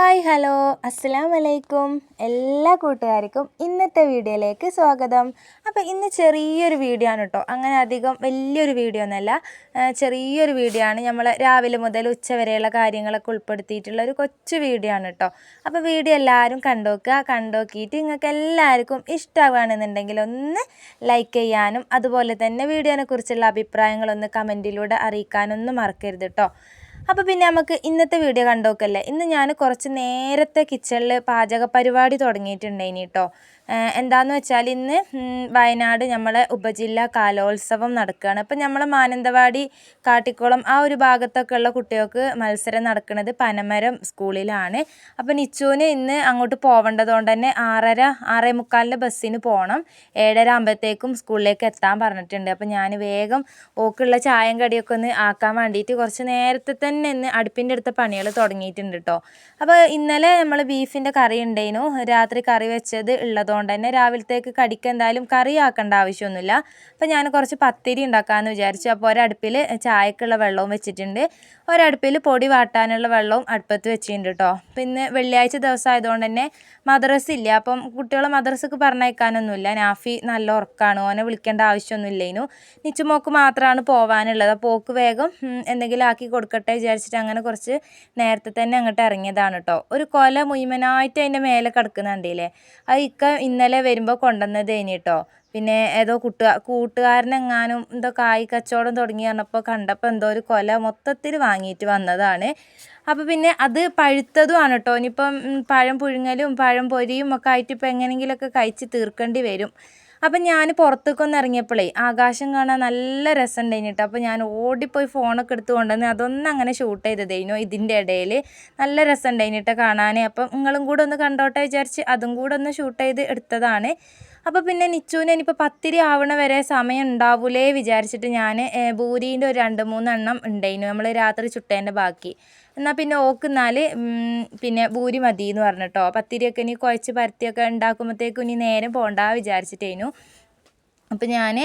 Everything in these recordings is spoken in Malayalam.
Hi hello. അസ്സലാം വലൈക്കും എല്ലാ കൂട്ടുകാർക്കും ഇന്നത്തെ വീഡിയോയിലേക്ക് സ്വാഗതം. അപ്പോൾ ഇന്ന് ചെറിയൊരു വീഡിയോ ആണ് കേട്ടോ. അങ്ങനെ അധികം വലിയൊരു വീഡിയോ ഒന്നല്ല ചെറിയൊരു വീഡിയോ ആണ്. നമ്മൾ രാവിലെ മുതൽ ഉച്ച വരെയുള്ള കാര്യങ്ങളൊക്കെ ഉൾപ്പെടുത്തിയിട്ടുള്ള ഒരു കൊച്ചു വീഡിയോ ആണ് കേട്ടോ. അപ്പോൾ വീഡിയോ എല്ലാവരും കണ്ടോക്കുക കണ്ടോക്കിയിട്ട് നിങ്ങൾക്ക് എല്ലാവർക്കും ഇഷ്ടമാവുകയാണെന്നുണ്ടെങ്കിൽ ഒന്ന് ലൈക്ക് ചെയ്യാനും അതുപോലെ തന്നെ വീഡിയോനെക്കുറിച്ചുള്ള അഭിപ്രായങ്ങളൊന്ന് കമന്റിലൂടെ അറിയിക്കാനൊന്നും മറക്കരുത് കേട്ടോ. അപ്പോൾ പിന്നെ നമുക്ക് ഇന്നത്തെ വീഡിയോ കണ്ടോക്കല്ലേ ഇന്ന് ഞാൻ കുറച്ച് നേരത്തെ കിച്ചണിൽ പാചക പരിപാടി തുടങ്ങിയിട്ടുണ്ടായിനി കേട്ടോ എന്താണെന്ന് വെച്ചാൽ ഇന്ന് വയനാട് നമ്മളെ ഉപജില്ലാ കലോത്സവം നടക്കുകയാണ് അപ്പം നമ്മളെ മാനന്തവാടി കാട്ടിക്കുളം ആ ഒരു ഭാഗത്തൊക്കെ ഉള്ള കുട്ടികൾക്ക് മത്സരം നടക്കുന്നത് പനമരം സ്കൂളിലാണ്. അപ്പം നിച്ചുവിന് ഇന്ന് അങ്ങോട്ട് പോവേണ്ടതുകൊണ്ട് തന്നെ ആറര ആറേ മുക്കാലിന്റെ ബസ്സിന് പോകണം ഏഴര ആകുമ്പോഴത്തേക്കും സ്കൂളിലേക്ക് എത്താൻ പറഞ്ഞിട്ടുണ്ട്. അപ്പം ഞാൻ വേഗം ഓക്കുള്ള ചായം കടിയൊക്കെ ഒന്ന് ആക്കാൻ വേണ്ടിയിട്ട് കുറച്ച് നേരത്തെ തന്നെ ഇന്ന് അടുപ്പിന്റെ അടുത്ത പണികൾ തുടങ്ങിയിട്ടുണ്ട് കേട്ടോ അപ്പോൾ ഇന്നലെ നമ്മൾ ബീഫിന്റെ കറി ഉണ്ടായിരുന്നു രാത്രി കറി വെച്ചത് ഉള്ളതുകൊണ്ട് തന്നെ രാവിലത്തേക്ക് കടിക്ക് എന്തായാലും കറി ആക്കേണ്ട ആവശ്യമൊന്നുമില്ല അപ്പോൾ ഞാൻ കുറച്ച് പത്തിരി ഉണ്ടാക്കാമെന്ന് വിചാരിച്ചു. അപ്പോൾ ഒരടുപ്പിൽ ചായക്കുള്ള വെള്ളവും വെച്ചിട്ടുണ്ട്. ഒരടുപ്പിൽ പൊടി വാട്ടാനുള്ള വെള്ളവും അടുപ്പത്ത് വെച്ചിട്ടുണ്ട് കേട്ടോ പിന്നെ വെള്ളിയാഴ്ച ദിവസം ആയതുകൊണ്ട് തന്നെ മദ്രസ ഇല്ല. അപ്പം കുട്ടികളെ മദ്രസക്ക് പറഞ്ഞയക്കാനൊന്നുമില്ല നാഫി നല്ല ഉറക്കാണ് ഓനെ വിളിക്കേണ്ട ആവശ്യമൊന്നുമില്ലേനു നിച്ചുമോക്ക് മാത്രമാണ് പോകാനുള്ളത് അപ്പോൾ വേഗം എന്തെങ്കിലും ആക്കി കൊടുക്കട്ടെ വിചാരിച്ചിട്ട് അങ്ങനെ കുറച്ച് നേരത്തെ തന്നെ അങ്ങോട്ട് ഇറങ്ങിയതാണ് കേട്ടോ. ഒരു കൊല മുയ്മനായിട്ട് അതിന്റെ മേലെ കിടക്കുന്നുണ്ടല്ലേ അത് ഇക്ക ഇന്നലെ വരുമ്പോൾ കൊണ്ടുവന്നത് കഴിഞ്ഞ് കേട്ടോ. പിന്നെ ഏതോ കൂട്ടുകാർ കൂട്ടുകാരനെങ്ങാനും എന്തോ കായ് കച്ചവടം തുടങ്ങി പറഞ്ഞപ്പോൾ കണ്ടപ്പോൾ എന്തോ ഒരു കൊല മൊത്തത്തിൽ വാങ്ങിയിട്ട് വന്നതാണ്. അപ്പോൾ പിന്നെ അത് പഴുത്തതുമാണ് കേട്ടോ. ഇനിയിപ്പം പഴം പുഴുങ്ങലും പഴം പൊരിയും ഒക്കെ ആയിട്ട് ഇപ്പം എങ്ങനെയെങ്കിലുമൊക്കെ കഴിച്ച് തീർക്കേണ്ടി വരും. അപ്പം ഞാൻ പുറത്തേക്ക് ഒന്ന് ഇറങ്ങിയപ്പോഴേ ആകാശം കാണാൻ നല്ല രസം ഉണ്ടായിട്ടോ അപ്പോൾ ഞാൻ ഓടിപ്പോയി ഫോണൊക്കെ എടുത്ത് കൊണ്ടുവന്ന് അതൊന്നും അങ്ങനെ ഷൂട്ട് ചെയ്തതേനു ഇതിന്റെ ഇടയിൽ നല്ല രസം ഉണ്ടായിട്ടോ കാണാൻ അപ്പം നിങ്ങളും കൂടെ ഒന്ന് കണ്ടോട്ടെ വിചാരിച്ച് അതും കൂടെ ഒന്ന് ഷൂട്ട് ചെയ്ത് എടുത്തതാണ്. അപ്പോൾ പിന്നെ നിച്ചുവിന് ഇനിയിപ്പോൾ പത്തിരി ആവണ വരെ സമയം ഉണ്ടാവൂലേ വിചാരിച്ചിട്ട് ഞാൻ ബൂരീന്റെ ഒരു രണ്ട് മൂന്നെണ്ണം ഉണ്ടായിരുന്നു നമ്മൾ രാത്രി ചുട്ടേന്റെ ബാക്കി. എന്നാൽ പിന്നെ ഓക്കുന്നാൽ പിന്നെ ഭൂരി മതി എന്ന് പറഞ്ഞിട്ടോ പത്തിരിയൊക്കെ ഇനി കുഴച്ച് പരത്തിയൊക്കെ ഉണ്ടാക്കുമ്പോഴത്തേക്കും ഇനി നേരം പോകണ്ട വിചാരിച്ചിട്ടേനു. അപ്പോൾ ഞാൻ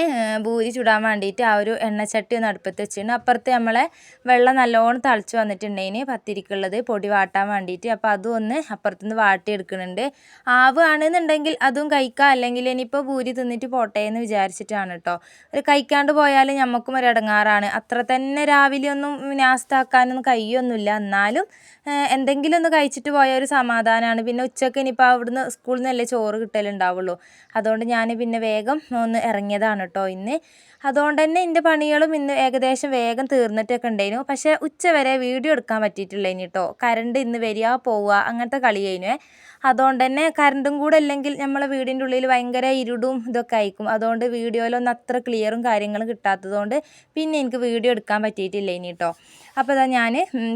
ഭൂരി ചുടാൻ വേണ്ടിയിട്ട് ആ ഒരു എണ്ണച്ചട്ടി ഒന്ന് അടുപ്പത്ത് വെച്ചിട്ടുണ്ട്. അപ്പുറത്ത് നമ്മളെ വെള്ളം നല്ലോണം തിളച്ച് വന്നിട്ടുണ്ടേന് പത്തിരിക്കുള്ളത് പൊടി വാട്ടാൻ വേണ്ടിയിട്ട് അപ്പോൾ അതും ഒന്ന് അപ്പുറത്തുനിന്ന് വാട്ടി എടുക്കുന്നുണ്ട് ആവുകയാണെന്നുണ്ടെങ്കിൽ അതും കഴിക്കാം. അല്ലെങ്കിൽ ഇനിയിപ്പോൾ ഭൂരി തിന്നിട്ട് പോട്ടെ എന്ന് വിചാരിച്ചിട്ടാണ് കേട്ടോ ഒരു കഴിക്കാണ്ട് പോയാൽ ഞമ്മക്കും ഒരു ഇടങ്ങാറാണ് അത്ര തന്നെ രാവിലെ ഒന്നും നാസ്താക്കാനൊന്നും കഴിയൊന്നുമില്ല. എന്നാലും എന്തെങ്കിലും ഒന്ന് കഴിച്ചിട്ട് പോയ ഒരു സമാധാനമാണ് പിന്നെ ഉച്ചയ്ക്ക് ഇനിയിപ്പോൾ അവിടുന്ന് സ്കൂളിൽ നിന്നല്ലേ ചോറ് കിട്ടലുണ്ടാവുള്ളൂ. അതുകൊണ്ട് ഞാൻ പിന്നെ വേഗം ഒന്ന് ഇറങ്ങിയതാണ് കേട്ടോ ഇന്ന്. അതുകൊണ്ട് തന്നെ എന്റെ പണികളും ഇന്ന് ഏകദേശം വേഗം തീർന്നിട്ടൊക്കെ ഉണ്ടായിരുന്നു. പക്ഷേ ഉച്ച വരെ വീഡിയോ എടുക്കാൻ പറ്റിയിട്ടില്ല ഇനി കേട്ടോ കറണ്ട് ഇന്ന് വരിക പോവുക അങ്ങനത്തെ കളി കഴിഞ്ഞു അതുകൊണ്ട് തന്നെ കറണ്ടും കൂടെ ഇല്ലെങ്കിൽ നമ്മളെ വീടിന്റെ ഉള്ളിൽ ഭയങ്കര ഇരുടും ഇതൊക്കെ ആയിരിക്കും. അതുകൊണ്ട് വീഡിയോയിലൊന്നും അത്ര ക്ലിയറും കാര്യങ്ങളും കിട്ടാത്തതുകൊണ്ട് പിന്നെ എനിക്ക് വീഡിയോ എടുക്കാൻ പറ്റിയിട്ടില്ല ഇനി കേട്ടോ അപ്പോൾ ഇതാ ഞാൻ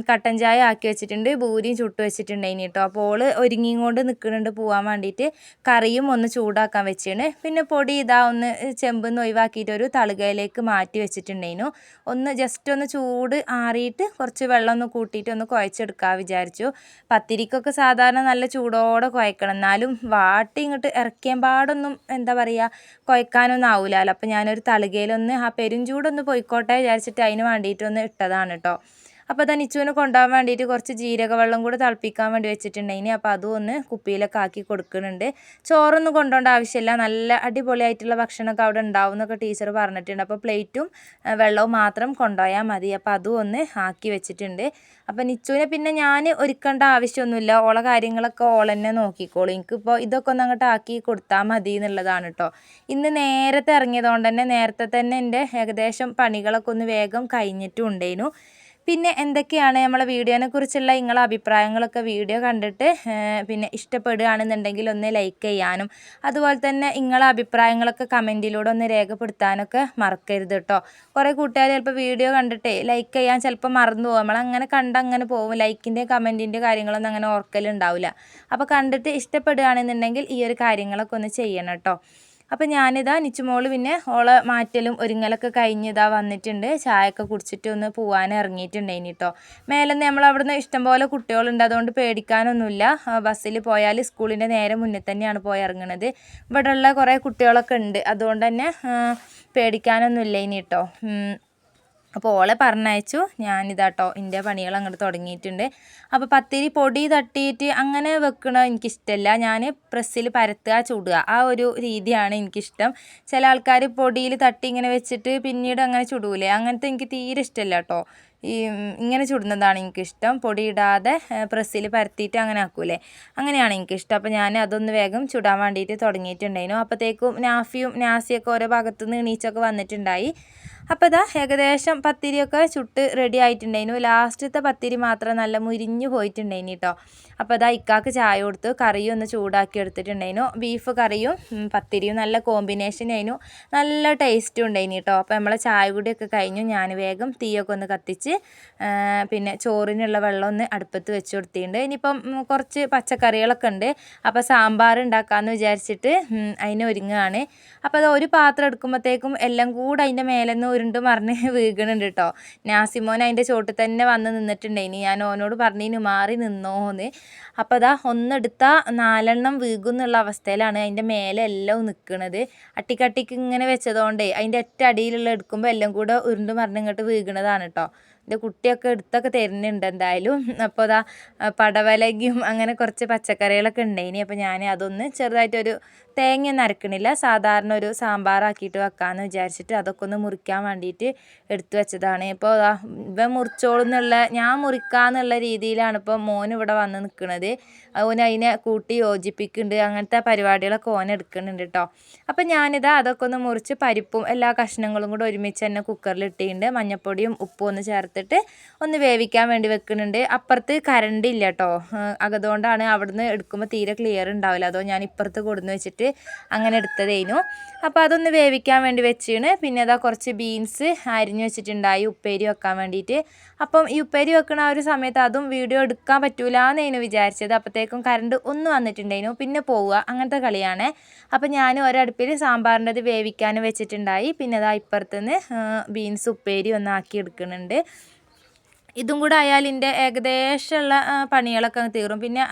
കട്ടൻ ചായ ആക്കി വെച്ചിട്ടുണ്ട് ഭൂരിയും ചുട്ട് വെച്ചിട്ടുണ്ട് ഇനി കേട്ടോ അപ്പോൾ ഓൾ ഒരുങ്ങിയും കൊണ്ട് നിൽക്കുന്നുണ്ട് പോകാൻ വേണ്ടിയിട്ട് കറിയും ഒന്ന് ചൂടാക്കാൻ വെച്ചിട്ടുണ്ട് പിന്നെ പൊടി ഇതാ ഒന്ന് ചെമ്പെന്ന് ഒഴിവാക്കിയിട്ട് ഒരു തളുകയിലേക്ക് മാറ്റി വെച്ചിട്ടുണ്ടായിരുന്നു ഒന്ന് ജസ്റ്റ് ഒന്ന് ചൂട് ആറിയിട്ട് കുറച്ച് വെള്ളം ഒന്ന് കൂട്ടിയിട്ട് ഒന്ന് കുഴച്ചെടുക്കാൻ വിചാരിച്ചു. പത്തിരിക്കൊക്കെ സാധാരണ നല്ല ചൂടോടെ കുഴക്കണം. എന്നാലും വാട്ടി ഇങ്ങോട്ട് ഇറക്കിയാൻ പാടൊന്നും എന്താ പറയുക കുഴക്കാനൊന്നും ആവില്ലല്ലോ അപ്പോൾ ഞാനൊരു തളികയിലൊന്ന് ആ പെരും ചൂടൊന്ന് പോയിക്കോട്ടെ വിചാരിച്ചിട്ട് അതിന് വേണ്ടിയിട്ടൊന്ന് ഇട്ടതാണ് കേട്ടോ അപ്പോൾ അതാ നിച്ചുവിനെ കൊണ്ടുപോകാൻ വേണ്ടിയിട്ട് കുറച്ച് ജീരകവെള്ളം കൂടി തിളപ്പിക്കാൻ വേണ്ടി ഇനി അപ്പോൾ അതും ഒന്ന് കുപ്പിയിലൊക്കെ ആക്കി കൊടുക്കുന്നുണ്ട്. ചോറൊന്നും കൊണ്ടുപോകേണ്ട ആവശ്യമില്ല. നല്ല അടിപൊളിയായിട്ടുള്ള ഭക്ഷണമൊക്കെ അവിടെ ഉണ്ടാവും എന്നൊക്കെ ടീച്ചർ പറഞ്ഞിട്ടുണ്ട്. അപ്പോൾ പ്ലേറ്റും വെള്ളവും മാത്രം കൊണ്ടുപോയാൽ മതി. അപ്പോൾ അതും ഒന്ന് ആക്കി വെച്ചിട്ടുണ്ട്. അപ്പോൾ നിച്ചുവിനെ പിന്നെ ഞാൻ ഒരുക്കേണ്ട ആവശ്യമൊന്നുമില്ല. ഓളെ കാര്യങ്ങളൊക്കെ ഓളെന്നെ നോക്കിക്കോളൂ. എനിക്കിപ്പോൾ ഇതൊക്കെ ഒന്ന് അങ്ങോട്ട് ആക്കി കൊടുത്താൽ മതി എന്നുള്ളതാണ് കേട്ടോ ഇന്ന് നേരത്തെ ഇറങ്ങിയതുകൊണ്ട് തന്നെ നേരത്തെ തന്നെ എന്റെ ഏകദേശം പണികളൊക്കെ ഒന്ന് വേഗം കഴിഞ്ഞിട്ടും ഉണ്ടായിരുന്നു പിന്നെ എന്തൊക്കെയാണ് നമ്മളെ വീഡിയോനെ കുറിച്ചുള്ള നിങ്ങളെ അഭിപ്രായങ്ങളൊക്കെ വീഡിയോ കണ്ടിട്ട് പിന്നെ ഇഷ്ടപ്പെടുകയാണെന്നുണ്ടെങ്കിൽ ഒന്ന് ലൈക്ക് ചെയ്യാനും അതുപോലെ തന്നെ നിങ്ങളെ അഭിപ്രായങ്ങളൊക്കെ കമന്റിലൂടെ ഒന്ന് രേഖപ്പെടുത്താനൊക്കെ മറക്കരുത് കേട്ടോ കുറേ കൂട്ടുകാർ ചിലപ്പോൾ വീഡിയോ കണ്ടിട്ട് ലൈക്ക് ചെയ്യാൻ ചിലപ്പോൾ മറന്നു പോകും. നമ്മളങ്ങനെ കണ്ടങ്ങനെ പോകും. ലൈക്കിന്റെ കമന്റിന്റെ കാര്യങ്ങളൊന്നും അങ്ങനെ ഓർക്കലുണ്ടാവില്ല അപ്പോൾ കണ്ടിട്ട് ഇഷ്ടപ്പെടുകയാണെന്നുണ്ടെങ്കിൽ ഈ ഒരു കാര്യങ്ങളൊക്കെ ഒന്ന് ചെയ്യണം കേട്ടോ അപ്പം ഞാനിതാ നിച്ചുമോൾ പിന്നെ ഓളെ മാറ്റലും ഒരുങ്ങലൊക്കെ കഴിഞ്ഞ് ഇതാ വന്നിട്ടുണ്ട്. ചായയൊക്കെ കുടിച്ചിട്ട് ഒന്ന് പോകാൻ ഇറങ്ങിയിട്ടുണ്ടായിന് കേട്ടോ മേലെ നമ്മൾ അവിടുന്ന് ഇഷ്ടംപോലെ കുട്ടികളുണ്ട്. അതുകൊണ്ട് പേടിക്കാനൊന്നുമില്ല. ബസ്സിൽ പോയാൽ സ്കൂളിന്റെ നേരെ മുന്നിൽ തന്നെയാണ് പോയി ഇറങ്ങുന്നത് ഇവിടെയുള്ള കുറേ കുട്ടികളൊക്കെ ഉണ്ട്. അതുകൊണ്ട് തന്നെ പേടിക്കാനൊന്നുമില്ല ഇനി കേട്ടോ. അപ്പോൾ ഓളെ പറഞ്ഞയച്ചു. ഞാനിതാട്ടോ എന്റെ പണികൾ അങ്ങോട്ട് തുടങ്ങിയിട്ടുണ്ട്. അപ്പോൾ പത്തിരി പൊടി തട്ടിയിട്ട് അങ്ങനെ വെക്കണ എനിക്കിഷ്ടമല്ല ഞാൻ പ്രസ്സിൽ പരത്തുക ചുടുക. ആ ഒരു രീതിയാണ് എനിക്കിഷ്ടം. ചില ആൾക്കാർ പൊടിയിൽ തട്ടി ഇങ്ങനെ വെച്ചിട്ട് പിന്നീട് അങ്ങനെ ചുടൂലേ. അങ്ങനത്തെ എനിക്ക് തീരെ ഇഷ്ടമല്ല കേട്ടോ ഈ ഇങ്ങനെ ചുടുന്നതാണ് എനിക്കിഷ്ടം. പൊടി ഇടാതെ പ്രസ്സിൽ പരത്തിയിട്ട് അങ്ങനെ ആക്കൂലേ. അങ്ങനെയാണ് എനിക്കിഷ്ടം. അപ്പോൾ ഞാൻ അതൊന്ന് വേഗം ചുടാൻ വേണ്ടിയിട്ട് തുടങ്ങിയിട്ടുണ്ടായിരുന്നു. അപ്പോഴത്തേക്കും നാഫിയും നാസിയൊക്കെ ഓരോ ഭാഗത്തുനിന്ന് എണീച്ചൊക്കെ വന്നിട്ടുണ്ടായി. അപ്പോൾ ഇതാ ഏകദേശം പത്തിരിയൊക്കെ ചുട്ട് റെഡി ആയിട്ടുണ്ടായിരുന്നു ലാസ്റ്റത്തെ പത്തിരി മാത്രം നല്ല മുരിഞ്ഞു പോയിട്ടുണ്ടായിന് കേട്ടോ അപ്പോൾ ഇതാ ഇക്കാക്ക് ചായ കൊടുത്ത് കറിയും ഒന്ന് ചൂടാക്കി എടുത്തിട്ടുണ്ടായിരുന്നു ബീഫ് കറിയും പത്തിരിയും നല്ല കോമ്പിനേഷൻ ആയിരുന്നു നല്ല ടേസ്റ്റും ഉണ്ടായിന് കേട്ടോ അപ്പോൾ നമ്മളെ ചായ കൂടിയൊക്കെ കഴിഞ്ഞു. ഞാൻ വേഗം തീയൊക്കെ ഒന്ന് കത്തിച്ച് പിന്നെ ചോറിനുള്ള വെള്ളം ഒന്ന് അടുപ്പത്ത് വെച്ച് കൊടുത്തിട്ടുണ്ട്. ഇനിയിപ്പം കുറച്ച് പച്ചക്കറികളൊക്കെ ഉണ്ട്. അപ്പോൾ സാമ്പാർ ഉണ്ടാക്കാമെന്ന് വിചാരിച്ചിട്ട് അതിന് അപ്പോൾ അത് ഒരു പാത്രം എടുക്കുമ്പോഴത്തേക്കും എല്ലാം കൂടെ അതിന്റെ മേലെ നിന്ന് ഉരുണ്ട് മറിഞ്ഞ് വീകണുണ്ട് കേട്ടോ നാസിമോൻ അതിന്റെ ചോട്ടിൽ തന്നെ വന്ന് നിന്നിട്ടുണ്ടായിനി ഞാൻ ഓനോട് പറഞ്ഞിന് മാറി നിന്നോന്ന്. അപ്പോൾ അതാ ഒന്നെടുത്ത നാലെണ്ണം വീകും എന്നുള്ള അവസ്ഥയിലാണ് അതിന്റെ മേലെ എല്ലാം നിൽക്കുന്നത് അട്ടിക്കട്ടിക്ക് ഇങ്ങനെ വെച്ചതുകൊണ്ടേ അതിന്റെ ഒറ്റ അടിയിലുള്ള എടുക്കുമ്പോൾ എല്ലാം കൂടെ ഉരുണ്ട് മറിഞ്ഞ് ഇങ്ങോട്ട് വീകണതാണ് കേട്ടോ എന്റെ കുട്ടിയൊക്കെ എടുത്തൊക്കെ തരുന്നുണ്ട് എന്തായാലും. അപ്പോൾ അതാ പടവലകിയും അങ്ങനെ കുറച്ച് പച്ചക്കറികളൊക്കെ ഉണ്ടായിനി അപ്പോൾ ഞാൻ അതൊന്ന് ചെറുതായിട്ടൊരു തേങ്ങയൊന്നും അരക്കണില്ല. സാധാരണ ഒരു സാമ്പാറാക്കിയിട്ട് വെക്കാമെന്ന് വിചാരിച്ചിട്ട് അതൊക്കെ ഒന്ന് മുറിക്കാൻ വേണ്ടിയിട്ട് എടുത്തു വെച്ചതാണ്. ഇപ്പോൾ ഇവ മുറിച്ചോളുന്നുള്ള ഞാൻ മുറിക്കാന്നുള്ള രീതിയിലാണ് ഇപ്പോൾ മോൻ ഇവിടെ വന്ന് നിൽക്കുന്നത് ഓൻ അതിനെ കൂട്ടി യോജിപ്പിക്കുന്നുണ്ട് അങ്ങനത്തെ പരിപാടികളൊക്കെ ഓൻ എടുക്കുന്നുണ്ട് കേട്ടോ അപ്പം ഞാനിതാ അതൊക്കെ ഒന്ന് മുറിച്ച് പരിപ്പും എല്ലാ കഷ്ണങ്ങളും കൂടെ ഒരുമിച്ച് തന്നെ കുക്കറിൽ ഇട്ടിട്ടുണ്ട് മഞ്ഞൾപ്പൊടിയും ഉപ്പും ഒന്ന് ചേർത്തിട്ട് ഒന്ന് വേവിക്കാൻ വേണ്ടി വെക്കുന്നുണ്ട്. അപ്പുറത്ത് കറണ്ട് ഇല്ല കേട്ടോ അതുകൊണ്ടാണ് അവിടുന്ന് എടുക്കുമ്പോൾ തീരെ ക്ലിയർ ഉണ്ടാവില്ല. അതോ ഞാൻ ഇപ്പുറത്ത് കൊടുന്ന് വെച്ചിട്ട് അങ്ങനെ എടുത്തതേനു. അപ്പോൾ അതൊന്ന് വേവിക്കാൻ വേണ്ടി വെച്ചാണ്. പിന്നെ അതാ കുറച്ച് ബീൻസ് അരിഞ്ഞു വെച്ചിട്ടുണ്ടായി ഉപ്പേരി വെക്കാൻ വേണ്ടിയിട്ട് അപ്പം ഈ ഉപ്പേരി വെക്കണ ആ ഒരു സമയത്ത് അതും വീഡിയോ എടുക്കാൻ പറ്റൂല എന്നേനു വിചാരിച്ചത്. അപ്പോഴത്തേക്കും കറണ്ട് ഒന്ന് വന്നിട്ടുണ്ടായിരുന്നു പിന്നെ പോവുക. അങ്ങനത്തെ കളിയാണ്. അപ്പം ഞാൻ ഒരടുപ്പിൽ സാമ്പാറിന്റെ അത് വേവിക്കാൻ വെച്ചിട്ടുണ്ടായി. പിന്നെ അതാ ഇപ്പുറത്തുനിന്ന് ബീൻസ് ഉപ്പേരി ഒന്ന് ആക്കി എടുക്കുന്നുണ്ട്. ഇതും കൂടെ ആയാൽ എന്റെ ഏകദേശമുള്ള പണികളൊക്കെ തീറും പിന്നെ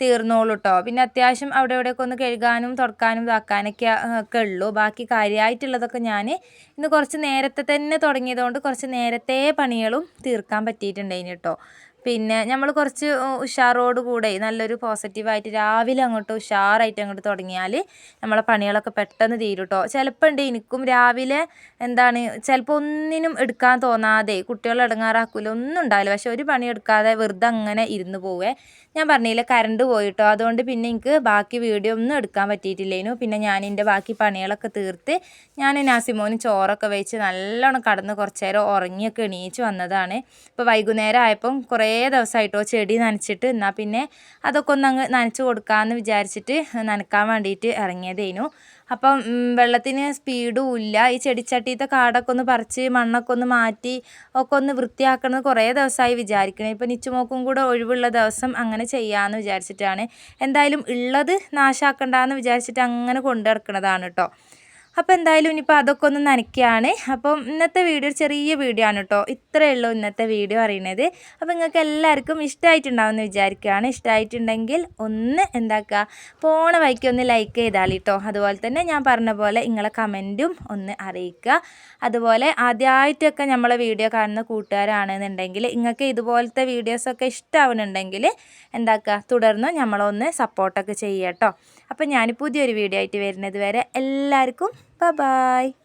തീർന്നോളൂ കേട്ടോ പിന്നെ അത്യാവശ്യം അവിടെ ഇവിടെയൊക്കെ ഒന്ന് കഴുകാനും തുടക്കാനും ഇതാക്കാനൊക്കെ ഒക്കെ ഉള്ളൂ. ബാക്കി കാര്യമായിട്ടുള്ളതൊക്കെ ഞാൻ ഇന്ന് കുറച്ച് നേരത്തെ തന്നെ തുടങ്ങിയതുകൊണ്ട് കുറച്ച് നേരത്തെ പണികളും തീർക്കാൻ പറ്റിയിട്ടുണ്ടായിന് കേട്ടോ പിന്നെ നമ്മൾ കുറച്ച് ഉഷാറോട് കൂടെ നല്ലൊരു പോസിറ്റീവായിട്ട് രാവിലെ അങ്ങോട്ട് ഉഷാറായിട്ട് അങ്ങോട്ട് തുടങ്ങിയാൽ നമ്മളെ പണികളൊക്കെ പെട്ടെന്ന് തീരും കേട്ടോ ചിലപ്പോൾ ഉണ്ട് എനിക്കും രാവിലെ എന്താണ് ചിലപ്പോൾ ഒന്നിനും എടുക്കാൻ തോന്നാതെ കുട്ടികളെ ഇടങ്ങാറാക്കില്ല ഒന്നും ഉണ്ടാവില്ല. പക്ഷെ ഒരു പണി എടുക്കാതെ വെറുതെ അങ്ങനെ ഇരുന്ന് പോവേ. ഞാൻ പറഞ്ഞില്ല കറണ്ട് പോയിട്ടോ. അതുകൊണ്ട് പിന്നെ എനിക്ക് ബാക്കി വീഡിയോ ഒന്നും എടുക്കാൻ പറ്റിയിട്ടില്ലേനു. പിന്നെ ഞാൻ എന്റെ ബാക്കി പണികളൊക്കെ തീർത്ത് ഞാൻ നാസിമോന് ചോറൊക്കെ വെച്ച് നല്ലോണം കടന്ന് കുറച്ച് നേരം ഉറങ്ങിയൊക്കെ എണീച്ച് വന്നതാണ്. ഇപ്പോൾ വൈകുന്നേരം ആയപ്പം കുറേ ദിവസമായിട്ടോ ചെടി നനച്ചിട്ട് എന്നാൽ പിന്നെ അതൊക്കെ ഒന്ന് അങ്ങ് നനച്ച് കൊടുക്കാമെന്ന് വിചാരിച്ചിട്ട് നനക്കാൻ വേണ്ടിയിട്ട് ഇറങ്ങിയതേനു. അപ്പം വെള്ളത്തിന് സ്പീഡും ഇല്ല. ഈ ചെടിച്ചട്ടിയിലത്തെ കാടൊക്കെ ഒന്ന് പറിച്ച് മണ്ണൊക്കെ ഒന്ന് മാറ്റി ഒക്കെ ഒന്ന് വൃത്തിയാക്കണമെന്ന് കുറേ ദിവസമായി വിചാരിക്കണേ. ഇപ്പം നിച്ചുമോക്കും കൂടെ ഒഴിവുള്ള ദിവസം അങ്ങനെ ചെയ്യാമെന്ന് വിചാരിച്ചിട്ടാണ്. എന്തായാലും ഉള്ളത് നാശാക്കണ്ടെന്ന് വിചാരിച്ചിട്ട് അങ്ങനെ കൊണ്ടു കേട്ടോ അപ്പോൾ എന്തായാലും ഇനിയിപ്പോൾ അതൊക്കെ ഒന്ന് നനയ്ക്കുകയാണ് അപ്പം ഇന്നത്തെ വീഡിയോ ചെറിയ വീഡിയോ ആണ് കേട്ടോ ഇത്രയേ ഉള്ളൂ ഇന്നത്തെ വീഡിയോ അറിയണത് അപ്പോൾ നിങ്ങൾക്ക് എല്ലാവർക്കും ഇഷ്ടമായിട്ടുണ്ടാവുമെന്ന് വിചാരിക്കുകയാണ്. ഇഷ്ടമായിട്ടുണ്ടെങ്കിൽ ഒന്ന് എന്താക്കുക പോണ വഴിക്ക് ഒന്ന് ലൈക്ക് ചെയ്താൽ കേട്ടോ അതുപോലെ തന്നെ ഞാൻ പറഞ്ഞ പോലെ നിങ്ങളെ കമന്റും ഒന്ന് അറിയിക്കുക. അതുപോലെ ആദ്യമായിട്ടൊക്കെ നമ്മളെ വീഡിയോ കാണുന്ന കൂട്ടുകാരാണെന്നുണ്ടെങ്കിൽ നിങ്ങൾക്ക് ഇതുപോലത്തെ വീഡിയോസൊക്കെ ഇഷ്ടമാവുന്നുണ്ടെങ്കിൽ എന്താക്കുക തുടർന്ന് നമ്മളൊന്ന് സപ്പോർട്ടൊക്കെ ചെയ്യുക കേട്ടോ അപ്പം ഞാൻ പുതിയൊരു വീഡിയോ ആയിട്ട് വരുന്നത് വരെ എല്ലാവർക്കും 拜拜。